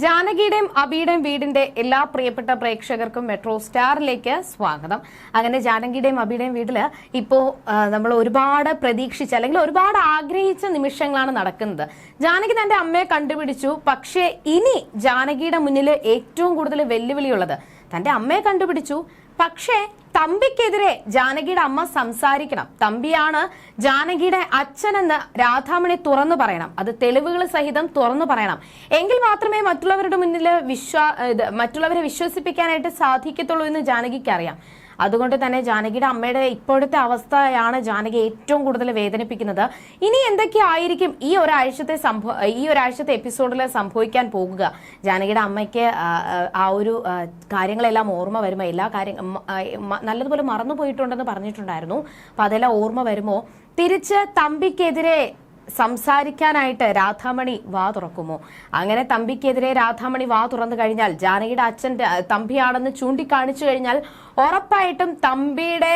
ജാനകിയുടെയും അബിയുടെയും വീടിന്റെ എല്ലാ പ്രിയപ്പെട്ട പ്രേക്ഷകർക്കും മെട്രോ സ്റ്റാറിലേക്ക് സ്വാഗതം. അങ്ങനെ ജാനകിയുടെയും അബിയുടെയും വീട്ടിൽ ഇപ്പോ നമ്മൾ ഒരുപാട് പ്രതീക്ഷിച്ച അല്ലെങ്കിൽ ഒരുപാട് ആഗ്രഹിച്ച നിമിഷങ്ങളാണ് നടക്കുന്നത്. ജാനകി തന്റെ അമ്മയെ കണ്ടുപിടിച്ചു. പക്ഷേ ഇനി ജാനകിയുടെ മുന്നിൽ ഏറ്റവും കൂടുതൽ വെല്ലുവിളിയുള്ളത് തന്റെ അമ്മയെ കണ്ടുപിടിച്ചു. പക്ഷേ തമ്പിക്കെതിരെ ജാനകിയുടെ അമ്മ സംസാരിക്കണം. തമ്പിയാണ് ജാനകിയുടെ അച്ഛനെന്ന് രാധാമണി തുറന്നു പറയണം. അത് തെളിവുകൾ സഹിതം തുറന്നു പറയണം. എങ്കിൽ മാത്രമേ മറ്റുള്ളവരുടെ മുന്നിൽ വിശ്വാ മറ്റുള്ളവരെ വിശ്വസിപ്പിക്കാനായിട്ട് സാധിക്കത്തുള്ളൂ എന്ന് ജാനകിക്ക് അറിയാം. അതുകൊണ്ട് തന്നെ ജാനകിയുടെ അമ്മയുടെ ഇപ്പോഴത്തെ അവസ്ഥയാണ് ജാനകി ഏറ്റവും കൂടുതൽ വേദനിപ്പിക്കുന്നത്. ഇനി എന്തൊക്കെയായിരിക്കും ഈ ഒരാഴ്ചത്തെ സംഭവ ഈ ഒരാഴ്ചത്തെ എപ്പിസോഡിൽ സംഭവിക്കാൻ പോകുക? ജാനകിയുടെ അമ്മയ്ക്ക് ആ, ഒരു കാര്യങ്ങളെല്ലാം ഓർമ്മ വരുമോ? എല്ലാ കാര്യം നല്ലതുപോലെ മറന്നു പോയിട്ടുണ്ടെന്ന് പറഞ്ഞിട്ടുണ്ടായിരുന്നു. അപ്പൊ അതെല്ലാം ഓർമ്മ വരുമോ? തിരിച്ച് തമ്പിക്കെതിരെ സംസാരിക്കാനായിട്ട് രാധാമണി വാ തുറക്കുമോ? അങ്ങനെ തമ്പിക്കെതിരെ രാധാമണി വാ തുറന്നു കഴിഞ്ഞാൽ ജാനകിയുടെ അച്ഛൻ തമ്പിയാണെന്ന് ചൂണ്ടിക്കാണിച്ചു കഴിഞ്ഞാൽ ഉറപ്പായിട്ടും തമ്പിയുടെ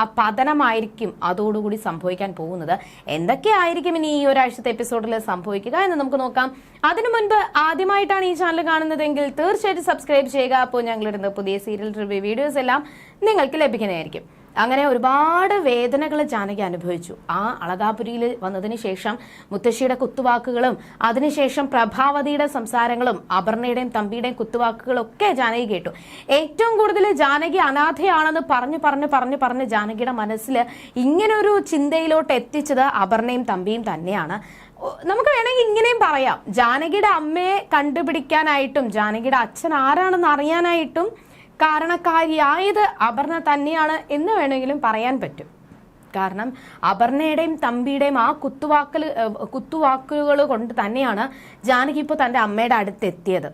ആ പതനമായിരിക്കും അതോടുകൂടി സംഭവിക്കാൻ പോകുന്നത്. എന്തൊക്കെയായിരിക്കും ഇനി ഈ ഒരാഴ്ചത്തെ എപ്പിസോഡിൽ സംഭവിക്കുക എന്ന് നമുക്ക് നോക്കാം. അതിനു മുൻപ് ആദ്യമായിട്ടാണ് ഈ ചാനൽ കാണുന്നതെങ്കിൽ തീർച്ചയായിട്ടും സബ്സ്ക്രൈബ് ചെയ്യുക. അപ്പോൾ ഞങ്ങളിടുന്ന പുതിയ സീരിയൽ റിവ്യൂ വീഡിയോസ് എല്ലാം നിങ്ങൾക്ക് ലഭിക്കുന്നതായിരിക്കും. അങ്ങനെ ഒരുപാട് വേദനകൾ ജാനകി അനുഭവിച്ചു. ആ അളകാപുരിയിൽ വന്നതിന് ശേഷം മുത്തശ്ശിയുടെ കുത്തുവാക്കുകളും അതിനുശേഷം പ്രഭാവതിയുടെ സംസാരങ്ങളും അപർണയുടെയും തമ്പിയുടെയും കുത്തുവാക്കുകളൊക്കെ ജാനകി കേട്ടു. ഏറ്റവും കൂടുതൽ ജാനകി അനാഥയാണെന്ന് പറഞ്ഞു പറഞ്ഞു പറഞ്ഞു പറഞ്ഞ് ജാനകിയുടെ മനസ്സിൽ ഇങ്ങനൊരു ചിന്തയിലോട്ട് എത്തിച്ചത് അപർണയും തമ്പിയും തന്നെയാണ്. നമുക്ക് വേണമെങ്കിൽ ഇങ്ങനെയും പറയാം. ജാനകിയുടെ അമ്മയെ കണ്ടുപിടിക്കാനായിട്ടും ജാനകിയുടെ അച്ഛൻ ആരാണെന്ന് അറിയാനായിട്ടും കാരണക്കാരിയായത് അപർണ തന്നെയാണ് എന്ന് വേണമെങ്കിലും പറയാൻ പറ്റും. കാരണം അപർണയുടെയും തമ്പിയുടെയും ആ കുത്തുവാക്കൽ കുത്തുവാക്കുകൾ കൊണ്ട് തന്നെയാണ് ജാനകി ഇപ്പോൾ തന്റെ അമ്മയുടെ അടുത്തെത്തിയത്.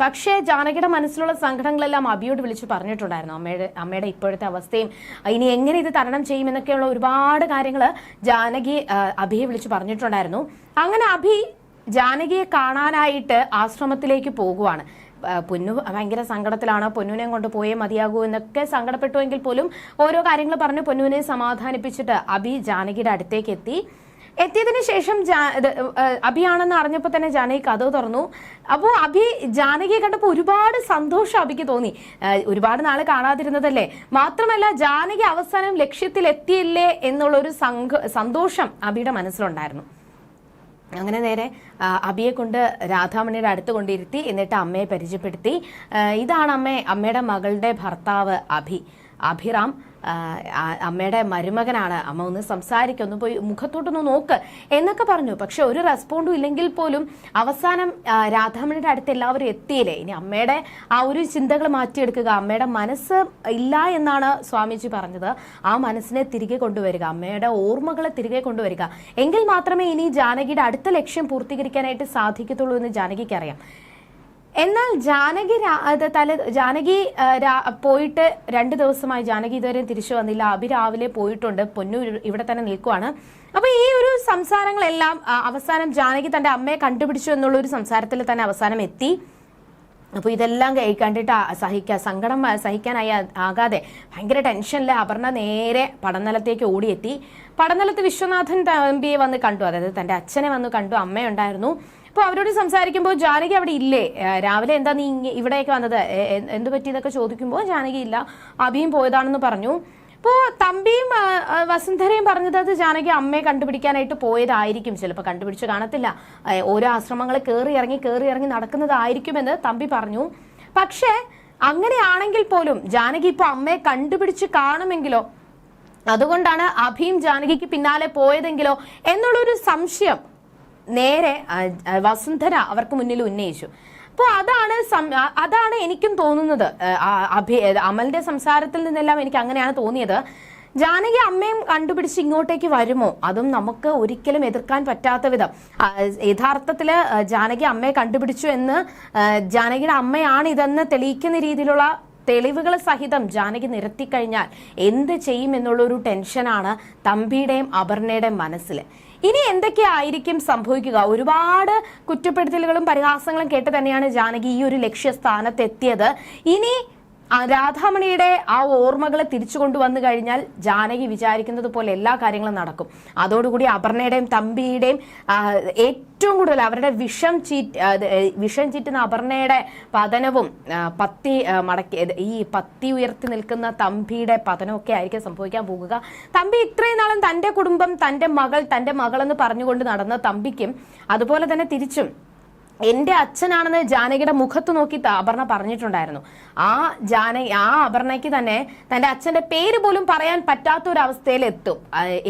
പക്ഷേ ജാനകിയുടെ മനസ്സിലുള്ള സങ്കടങ്ങളെല്ലാം അബിയോട് വിളിച്ച് പറഞ്ഞിട്ടുണ്ടായിരുന്നു. അമ്മയുടെ അമ്മയുടെ ഇപ്പോഴത്തെ അവസ്ഥയും ഇനി എങ്ങനെ ഇത് തരണം ചെയ്യുമെന്നൊക്കെയുള്ള ഒരുപാട് കാര്യങ്ങൾ ജാനകി അഭിയെ വിളിച്ച് പറഞ്ഞിട്ടുണ്ടായിരുന്നു. അങ്ങനെ അഭി ജാനകിയെ കാണാനായിട്ട് ആശ്രമത്തിലേക്ക് പോകുവാണ്. പൊന്നു ഭയങ്കര സങ്കടത്തിലാണ്. പൊന്നുവിനെ കൊണ്ട് പോയേ മതിയാകൂ എന്നൊക്കെ സങ്കടപ്പെട്ടുവെങ്കിൽ പോലും ഓരോ കാര്യങ്ങൾ പറഞ്ഞ് പൊന്നുവിനെ സമാധാനിപ്പിച്ചിട്ട് അഭി ജാനകിയുടെ അടുത്തേക്ക് എത്തി. എത്തിയതിനു ശേഷം അഭിയാണെന്ന് അറിഞ്ഞപ്പോൾ തന്നെ ജാനകി കഥ തുറന്നു. അപ്പോൾ അഭി ജാനകിയെ കണ്ടപ്പോൾ ഒരുപാട് സന്തോഷം അഭിക്ക് തോന്നി. ഒരുപാട് നാൾ കാണാതിരുന്നതല്ലേ? മാത്രമല്ല ജാനകി അവസാനം ലക്ഷ്യത്തിൽ എത്തിയില്ലേ എന്നുള്ളൊരു സന്തോഷം അഭിയുടെ മനസ്സിലുണ്ടായിരുന്നു. അങ്ങനെ നേരെ അബിയെ കൊണ്ട് രാധാമണിയുടെ അടുത്ത് കൊണ്ടിരുത്തി എന്നിട്ട് അമ്മയെ പരിചയപ്പെടുത്തി. ഇതാണ് അമ്മ അമ്മയുടെ മകളുടെ ഭർത്താവ് അഭി. അഭിറാം അമ്മയുടെ മരുമകനാണ്. അമ്മ ഒന്ന് സംസാരിക്കൊന്ന് പോയി മുഖത്തോട്ടൊന്ന് നോക്ക് എന്നൊക്കെ പറഞ്ഞു. പക്ഷെ ഒരു റെസ്പോണ്ടും ഇല്ലെങ്കിൽ പോലും അവസാനം രാധാമണിയുടെ അടുത്ത് എല്ലാവരും എത്തിയില്ലേ? ഇനി അമ്മയുടെ ആ ഒരു ചിന്തകൾ മാറ്റിയെടുക്കുക അമ്മയുടെ മനസ്സ് ഇല്ല എന്നാണ് സ്വാമിജി പറഞ്ഞത്. ആ മനസ്സിനെ തിരികെ കൊണ്ടുവരിക അമ്മയുടെ ഓർമ്മകളെ തിരികെ കൊണ്ടുവരിക. എങ്കിൽ മാത്രമേ ഇനി ജാനകിയുടെ അടുത്ത ലക്ഷ്യം പൂർത്തീകരിക്കാനായിട്ട് സാധിക്കത്തുള്ളൂ എന്ന് ജാനകിക്ക് അറിയാം. എന്നാൽ ജാനകി തല ജാനകി പോയിട്ട് രണ്ട് ദിവസമായി ജാനകി ഇതുവരെ തിരിച്ചു വന്നില്ല. അഭി രാവിലെ പോയിട്ടുണ്ട്. പൊന്നു ഇവിടെ തന്നെ നിൽക്കുവാണ്. അപ്പൊ ഈ ഒരു സംസാരങ്ങളെല്ലാം അവസാനം ജാനകി തന്റെ അമ്മയെ കണ്ടുപിടിച്ചു എന്നുള്ള ഒരു സംസാരത്തിൽ തന്നെ അവസാനം എത്തി. അപ്പോൾ ഇതെല്ലാം കൈ- കണ്ടിട്ട് സഹിക്കുക സങ്കടം സഹിക്കാനായി ആകാതെ ഭയങ്കര ടെൻഷനിൽ അപർണ നേരെ പടനിലത്തേക്ക് ഓടിയെത്തി. പടനിലത്ത് വിശ്വനാഥൻ തമ്പിയെ വന്ന് കണ്ടു അതായത് തന്റെ അച്ഛനെ വന്ന് കണ്ടു അമ്മയുണ്ടായിരുന്നു. അപ്പോൾ അവരോട് സംസാരിക്കുമ്പോൾ ജാനകി അവിടെ ഇല്ലേ? രാവിലെ എന്താ നീ ഇവിടേക്ക് വന്നത്? എന്ത് പറ്റിയതൊക്കെ ചോദിക്കുമ്പോൾ ജാനകി ഇല്ല അഭിയും പോയതാണെന്ന് പറഞ്ഞു. അപ്പോൾ തമ്പിയും വസുന്ധരയും പറഞ്ഞത് അത് ജാനകി അമ്മയെ കണ്ടുപിടിക്കാനായിട്ട് പോയതായിരിക്കും. ചിലപ്പോൾ കണ്ടുപിടിച്ച് കാണത്തില്ല. ഓരോ ആശ്രമങ്ങൾ കയറി ഇറങ്ങി കയറി ഇറങ്ങി നടക്കുന്നതായിരിക്കുമെന്ന് തമ്പി പറഞ്ഞു. പക്ഷേ അങ്ങനെയാണെങ്കിൽ പോലും ജാനകി ഇപ്പോൾ അമ്മയെ കണ്ടുപിടിച്ച് കാണുമെങ്കിലോ അതുകൊണ്ടാണ് അഭിയും ജാനകിക്ക് പിന്നാലെ പോയതെങ്കിലോ എന്നുള്ളൊരു സംശയം നേരെ വസുന്ധര അവർക്ക് മുന്നിൽ ഉന്നയിച്ചു. അപ്പോൾ അതാണ് അതാണ് എനിക്കും തോന്നുന്നത്. അഭി അമലിന്റെ സംസാരത്തിൽ നിന്നെല്ലാം എനിക്ക് അങ്ങനെയാണ് തോന്നിയത്. ജാനകി അമ്മയും കണ്ടുപിടിച്ച് ഇങ്ങോട്ടേക്ക് വരുമോ? അതും നമുക്ക് ഒരിക്കലും എതിർക്കാൻ പറ്റാത്ത വിധം. യഥാർത്ഥത്തിൽ ജാനകി അമ്മയെ കണ്ടുപിടിച്ചു എന്ന് ജാനകിയുടെ അമ്മയാണ് ഇതെന്ന് തെളിയിക്കുന്ന രീതിയിലുള്ള തെളിവുകൾ സഹിതം ജാനകി നിരത്തിക്കഴിഞ്ഞാൽ എന്ത് ചെയ്യും എന്നുള്ളൊരു ടെൻഷനാണ് തമ്പിയുടെയും അപർണയുടെയും മനസ്സിൽ ഇനി എന്തൊക്കെയായിരിക്കും സംഭവിക്കുക? ഒരുപാട് കുറ്റപ്പെടുത്തലുകളും പരിഹാസങ്ങളും കേട്ട് തന്നെയാണ് ജാനകി ഈ ഒരു ലക്ഷ്യസ്ഥാനത്തെത്തിയത്. ഇനി രാധാമണിയുടെ ആ ഓർമ്മകളെ തിരിച്ചു കൊണ്ടുവന്നു കഴിഞ്ഞാൽ ജാനകി വിചാരിക്കുന്നത് പോലെ എല്ലാ കാര്യങ്ങളും നടക്കും. അതോടുകൂടി അപർണയുടെയും തമ്പിയുടെയും ഏറ്റവും കൂടുതൽ അവരുടെ വിഷം ചീറ്റ് വിഷം ചീറ്റുന്ന അപർണയുടെ പതനവും പത്തി മടക്കി ഈ പത്തി ഉയർത്തി നിൽക്കുന്ന തമ്പിയുടെ പതനമൊക്കെ ആയിരിക്കും സംഭവിക്കാൻ പോകുക. തമ്പി ഇത്രയും നാളും തന്റെ കുടുംബം തന്റെ മകൾ തന്റെ മകളെന്ന് പറഞ്ഞുകൊണ്ട് നടന്ന തമ്പിക്കും അതുപോലെ തന്നെ തിരിച്ചും എന്റെ അച്ഛനാണെന്ന് ജാനകിയുടെ മുഖത്ത് നോക്കി അപർണ പറഞ്ഞിട്ടുണ്ടായിരുന്നു. ആ ജാന ആ അപർണയ്ക്ക് തന്നെ തന്റെ അച്ഛന്റെ പേര് പോലും പറയാൻ പറ്റാത്ത ഒരു അവസ്ഥയിൽ എത്തും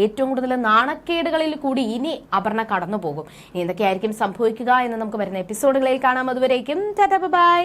ഏറ്റവും കൂടുതൽ നാണക്കേടുകളിൽ കൂടി ഇനി അപർണ കടന്നു പോകും എന്തൊക്കെയായിരിക്കും സംഭവിക്കുക എന്ന് നമുക്ക് വരുന്ന എപ്പിസോഡുകളിൽ കാണാം. അതുവരേക്കും ബൈ.